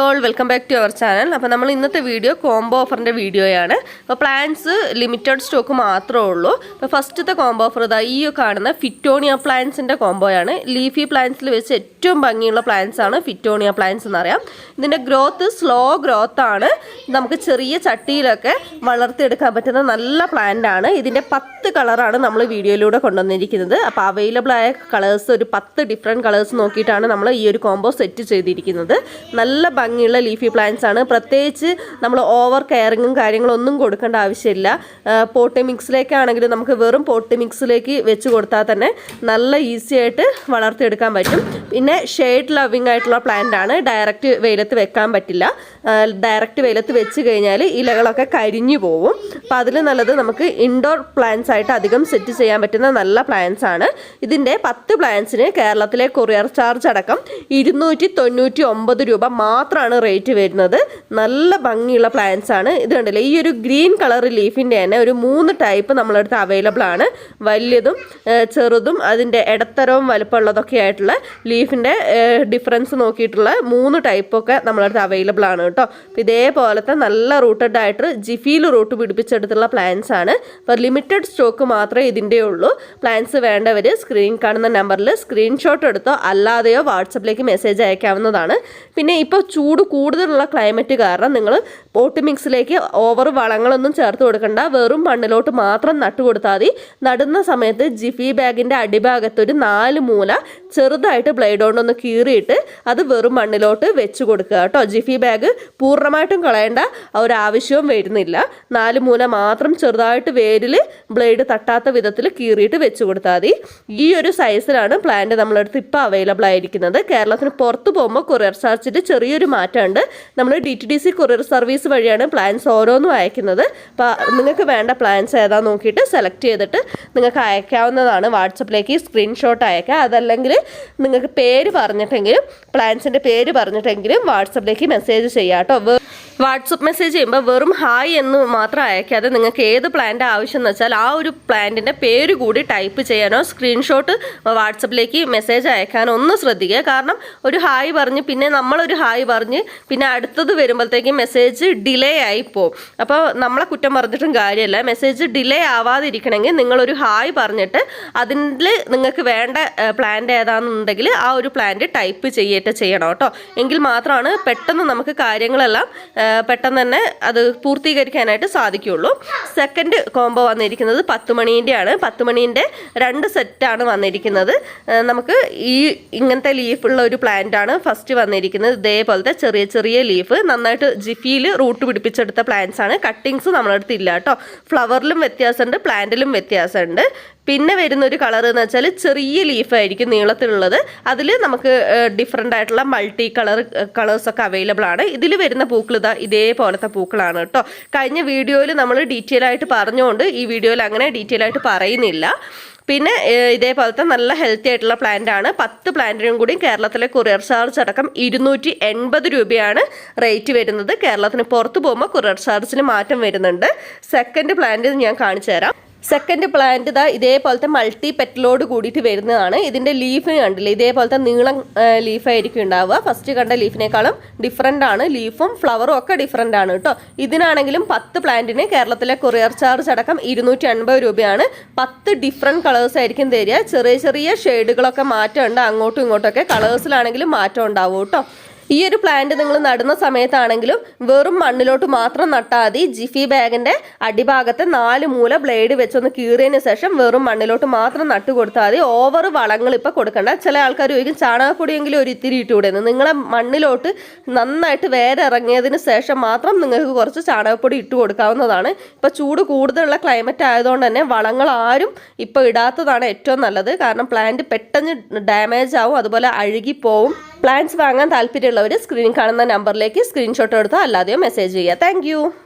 All welcome back to our channel അപ്പോൾ നമ്മൾ ഇന്നത്തെ വീഡിയോ കോംബോ ഓഫറിന്റെ വീഡിയോയാണ് അപ്പോൾ പ്ലാൻസ് ലിമിറ്റഡ് സ്റ്റോക്ക് മാത്രമേ ഉള്ളൂ. അപ്പോൾ ഫസ്റ്റത്തെ കോംബോ ഓഫർ ഇതാ ഈ കാണുന്ന ഫിറ്റോണിയ പ്ലാന്റ്സിന്റെ കോംബോയാണ് ലീഫി പ്ലാന്റ്സിൽ വെച്ച് ഏറ്റവും ഭംഗിയുള്ള പ്ലാന്റ്സ് ആണ് ഫിറ്റോണിയ പ്ലാന്റ്സ് എന്നറിയാം. ഇതിന്റെ ഗ്രോത്ത് സ്ലോ ഗ്രോത്ത് ആണ്. നമുക്ക് ചെറിയ ചട്ടിയിലൊക്കെ വളർത്തിയെടുക്കാൻ പറ്റുന്ന നല്ല പ്ലാന്റ് ആണ്. ഇതിന്റെ പത്ത് കളറാണ് നമ്മൾ വീഡിയോയിലൂടെ കൊണ്ടുവന്നിരിക്കുന്നത്. അപ്പോൾ അവൈലബിൾ ആയ കളേഴ്സ് ഒരു പത്ത് ഡിഫറെന്റ് കളേഴ്സ് നോക്കിയിട്ടാണ് നമ്മൾ ഈ ഒരു കോംബോ സെറ്റ് ചെയ്തിരിക്കുന്നത്. നല്ല ഭംഗിയുള്ള ലീഫി പ്ലാന്റ്സ് ആണ്. പ്രത്യേകിച്ച് നമ്മൾ ഓവർ കെയറിങ്ങും കാര്യങ്ങളും ഒന്നും കൊടുക്കേണ്ട ആവശ്യമില്ല. പോട്ട് മിക്സിലേക്കാണെങ്കിലും നമുക്ക് വെറും പോട്ട് മിക്സിലേക്ക് വെച്ച് കൊടുത്താൽ തന്നെ നല്ല ഈസി ആയിട്ട് വളർത്തിയെടുക്കാൻ പറ്റും. പിന്നെ ഷെയ്ഡ് ലവിങ് ആയിട്ടുള്ള പ്ലാന്റ് ആണ്. ഡയറക്റ്റ് വെയിലത്ത് വെക്കാൻ പറ്റില്ല. ഡയറക്റ്റ് വെയിലത്ത് വെച്ച് കഴിഞ്ഞാൽ ഇലകളൊക്കെ കരിഞ്ഞു പോവും. അപ്പോൾ അതിൽ നല്ലത് നമുക്ക് ഇൻഡോർ പ്ലാന്റ്സ് ആയിട്ട് അധികം സെറ്റ് ചെയ്യാൻ പറ്റുന്ന നല്ല പ്ലാന്റ്സ് ആണ്. ഇതിന്റെ പത്ത് പ്ലാന്റ്സിന് കേരളത്തിലെ കൊറിയർ ചാർജ് അടക്കം ഇരുന്നൂറ്റി തൊണ്ണൂറ്റി ഒമ്പത് രൂപ മാത്രമാണ് റേറ്റ് വരുന്നത്. നല്ല ഭംഗിയുള്ള പ്ലാന്റ്സ് ആണ്. ഇത് കണ്ടില്ലേ ഈ ഒരു ഗ്രീൻ കളർ ലീഫിന്റെ തന്നെ ഒരു മൂന്ന് ടൈപ്പ് നമ്മളടുത്ത് അവൈലബിൾ ആണ്. വലിയതും ചെറുതും അതിന്റെ ഇടത്തരവും വലുപ്പമുള്ളതൊക്കെ ആയിട്ടുള്ള ലീഫിന്റെ ഡിഫറൻസ് നോക്കിയിട്ടുള്ള മൂന്ന് ടൈപ്പൊക്കെ നമ്മളടുത്ത് അവൈലബിൾ ആണ് കേട്ടോ. ഇതേപോലത്തെ നല്ല റൂട്ടഡ് ആയിട്ട് ജിഫിയിൽ റൂട്ട് പിടിപ്പിച്ചെടുത്തുള്ള പ്ലാന്റ്സ് ആണ്. അപ്പോൾ ലിമിറ്റഡ് സ്റ്റോക്ക് മാത്രമേ ഇതിന്റെ ഉള്ളൂ. പ്ലാന്റ്സ് വേണ്ടവർ സ്ക്രീൻ കാണുന്ന നമ്പറിൽ സ്ക്രീൻഷോട്ട് എടുത്തോ അല്ലാതെയോ വാട്സപ്പിലേക്ക് മെസ്സേജ് അയക്കാവുന്നതാണ്. പിന്നെ ഇപ്പോൾ ചൂട് കൂടുതലുള്ള ക്ലൈമറ്റ് കാരണം നിങ്ങൾ പോട്ട് മിക്സിലേക്ക് ഓവർ വളങ്ങളൊന്നും ചേർത്ത് കൊടുക്കണ്ട. വെറും മണ്ണിലോട്ട് മാത്രം നട്ടു കൊടുത്താൽ മതി. നടുന്ന സമയത്ത് ജിഫി ബാഗിന്റെ അടിഭാഗത്തൊരു നാല് മൂല ചെറുതായിട്ട് ബ്ലേഡ് കൊണ്ടൊന്ന് കീറിയിട്ട് അത് വെറും മണ്ണിലോട്ട് വെച്ച് കൊടുക്കുക കേട്ടോ. ജിഫി ബാഗ് പൂർണമായിട്ടും കളയേണ്ട ഒരു ആവശ്യവും വരുന്നില്ല. നാല് മൂല മാത്രം ചെറുതായിട്ട് വേരിൽ ബ്ലേഡ് തട്ടാത്ത വിധത്തിൽ കീറിയിട്ട് വെച്ച് കൊടുത്താൽ മതി. ഈ ഒരു സൈസിലാണ് പ്ലാന്റ് നമ്മളെടുത്ത് ഇപ്പോൾ അവൈലബിൾ ആയിരിക്കുന്നത്. കേരളത്തിന് പുറത്ത് പോകുമ്പോൾ കൊറിയർ ചാർജിന്റെ ചെറിയൊരു മാറ്റമുണ്ട്. നമ്മൾ D T D C courier service വഴിയാണ് പ്ലാൻസ് ഓരോന്നും അയക്കുന്നത്. അപ്പോൾ നിങ്ങൾക്ക് വേണ്ട പ്ലാൻസ് ഏതാ നോക്കിയിട്ട് സെലക്ട് ചെയ്തിട്ട് നിങ്ങൾക്ക് അയക്കാവുന്നതാണ്. വാട്സപ്പിലേക്ക് സ്ക്രീൻഷോട്ട് അയക്കുക. അതല്ലെങ്കിൽ നിങ്ങൾക്ക് പേര് പറഞ്ഞിട്ടെങ്കിലും പ്ലാൻസിന്റെ പേര് പറഞ്ഞിട്ടെങ്കിലും വാട്സപ്പിലേക്ക് മെസ്സേജ് ചെയ്യാം കേട്ടോ വാട്സപ്പ് മെസ്സേജ് ചെയ്യുമ്പോൾ വെറും ഹായ് എന്ന് മാത്രം അയക്കാതെ നിങ്ങൾക്ക് ഏത് പ്ലാന്റ് ആവശ്യം എന്ന് വെച്ചാൽ ആ ഒരു പ്ലാന്റിന്റെ പേര് കൂടി ടൈപ്പ് ചെയ്യാനോ സ്ക്രീൻഷോട്ട് വാട്സപ്പിലേക്ക് മെസ്സേജ് അയക്കാനോ ഒന്ന് ശ്രദ്ധിക്കുക. കാരണം ഒരു ഹായ് പറഞ്ഞ് പിന്നെ നമ്മളൊരു ഹായ് പറഞ്ഞ് പിന്നെ അടുത്തത് വരുമ്പോഴത്തേക്കും മെസ്സേജ് ഡിലേ ആയി പോകും അപ്പോൾ നമ്മളെ കുറ്റം പറഞ്ഞിട്ടും കാര്യമല്ല. മെസ്സേജ് ഡിലേ ആവാതിരിക്കണമെങ്കിൽ നിങ്ങളൊരു ഹായ് പറഞ്ഞിട്ട് അതിൽ നിങ്ങൾക്ക് വേണ്ട പ്ലാന്റ് ഏതാണെന്നുണ്ടെങ്കിൽ ആ ഒരു പ്ലാന്റ് ടൈപ്പ് ചെയ്യേറ്റ ചെയ്യണം കേട്ടോ. എങ്കിൽ മാത്രമാണ് പെട്ടെന്ന് നമുക്ക് കാര്യങ്ങളെല്ലാം പെട്ടെന്ന് തന്നെ അത് പൂർത്തീകരിക്കാനായിട്ട് സാധിക്കുകയുള്ളൂ. സെക്കൻഡ് കോംബോ വന്നിരിക്കുന്നത് പത്ത് മണീന്റെയാണ് പത്ത് മണീന്റെ രണ്ട് സെറ്റാണ് വന്നിരിക്കുന്നത്. നമുക്ക് ഈ ഇങ്ങനത്തെ ലീഫുള്ള ഒരു പ്ലാന്റ് ആണ് ഫസ്റ്റ് വന്നിരിക്കുന്നത്. ഇതേപോലത്തെ ചെറിയ ചെറിയ ലീഫ് നന്നായിട്ട് ജിഫിയിൽ റൂട്ട് പിടിപ്പിച്ചെടുത്ത പ്ലാന്റ്സ് ആണ്. കട്ടിങ്സ് നമ്മളടുത്ത് ഇല്ല കേട്ടോ. ഫ്ലവറിലും വ്യത്യാസമുണ്ട് പ്ലാന്റിലും വ്യത്യാസമുണ്ട്. പിന്നെ വരുന്ന ഒരു കളർ എന്ന് വെച്ചാൽ ചെറിയ ലീഫായിരിക്കും നീളത്തിലുള്ളത്. അതിൽ നമുക്ക് ഡിഫറെന്റ് ആയിട്ടുള്ള മൾട്ടി കളർ കളേഴ്സൊക്കെ അവൈലബിൾ ആണ്. ഇതിൽ വരുന്ന പൂക്കൾ ഇതാ ഇതേപോലത്തെ പൂക്കളാണ് കേട്ടോ. കഴിഞ്ഞ വീഡിയോയിൽ നമ്മൾ ഡീറ്റെയിൽ ആയിട്ട് പറഞ്ഞുകൊണ്ട് ഈ വീഡിയോയിൽ അങ്ങനെ ഡീറ്റെയിൽ ആയിട്ട് പറയുന്നില്ല. പിന്നെ ഇതേപോലത്തെ നല്ല ഹെൽത്തി ആയിട്ടുള്ള പ്ലാന്റ് ആണ്. പത്ത് പ്ലാന്റിനും കൂടി കേരളത്തിലെ കൊറിയർ ചാർജ് അടക്കം ഇരുന്നൂറ്റി എൺപത് രൂപയാണ് റേറ്റ് വരുന്നത്. കേരളത്തിന് പുറത്ത് പോകുമ്പോൾ കൊറിയർ ചാർജിന് മാറ്റം വരുന്നുണ്ട്. സെക്കൻഡ് പ്ലാന്റ് ഞാൻ കാണിച്ചു തരാം സെക്കൻഡ് പ്ലാന്റ് ഇതാ ഇതേപോലത്തെ മൾട്ടി പെറ്റലോട് കൂടിയിട്ട് വരുന്നതാണ്. ഇതിന്റെ ലീഫ് കണ്ടില്ല? ഇതേപോലത്തെ നീളം ലീഫായിരിക്കും ഉണ്ടാവുക. ഫസ്റ്റ് കണ്ട ലീഫിനേക്കാളും ഡിഫറെന്റ് ആണ്. ലീഫും ഫ്ലവറും ഒക്കെ ഡിഫറെന്റ് ആണ് കേട്ടോ. ഇതിനാണെങ്കിലും പത്ത് പ്ലാന്റിന് കേരളത്തിലെ കൊറിയർ ചാർജ് അടക്കം ഇരുന്നൂറ്റി അൻപത് രൂപയാണ്. പത്ത് ഡിഫറെന്റ് കളേഴ്സ് ആയിരിക്കും തരിക. ചെറിയ ചെറിയ ഷെയ്ഡുകളൊക്കെ മാറ്റമുണ്ട് അങ്ങോട്ടും ഇങ്ങോട്ടൊക്കെ കളേഴ്സിലാണെങ്കിലും മാറ്റം ഉണ്ടാവും കേട്ടോ. ഈ ഒരു പ്ലാന്റ് നിങ്ങൾ നടുന്ന സമയത്താണെങ്കിലും വെറും മണ്ണിലോട്ട് മാത്രം നട്ടാൽ മതി. ജിഫി ബാഗിന്റെ അടിഭാഗത്തെ നാല് മൂല ബ്ലേഡ് വെച്ചൊന്ന് കീറിയതിന് ശേഷം വെറും മണ്ണിലോട്ട് മാത്രം നട്ടു കൊടുത്താൽ മതി. ഓവർ വളങ്ങൾ ഇപ്പം കൊടുക്കണ്ട. ചില ആൾക്കാർ ചോദിക്കും ചാണകപ്പൊടിയെങ്കിലും ഒരു ഇത്തിരി ഇട്ടുകൂടെയെന്ന് നിങ്ങളെ മണ്ണിലോട്ട് നന്നായിട്ട് വേരിറങ്ങിയതിന് ശേഷം മാത്രം നിങ്ങൾക്ക് കുറച്ച് ചാണകപ്പൊടി ഇട്ട് കൊടുക്കാവുന്നതാണ്. ഇപ്പം ചൂട് കൂടുതലുള്ള ക്ലൈമറ്റ് ആയതുകൊണ്ട് തന്നെ വളങ്ങൾ ആരും ഇപ്പോൾ ഇടാത്തതാണ് ഏറ്റവും നല്ലത്. കാരണം പ്ലാന്റ് പെട്ടെന്ന് ഡാമേജ് ആവും അതുപോലെ അഴുകിപ്പോവും. പ്ലാന്റ്സ് വാങ്ങാൻ താല്പര്യമുള്ളവർ സ്ക്രീനിൽ കാണുന്ന നമ്പറിലേക്ക് സ്ക്രീൻഷോട്ട് എടുത്തോ അല്ലാതെയോ മെസ്സേജ് ചെയ്യുക താങ്ക്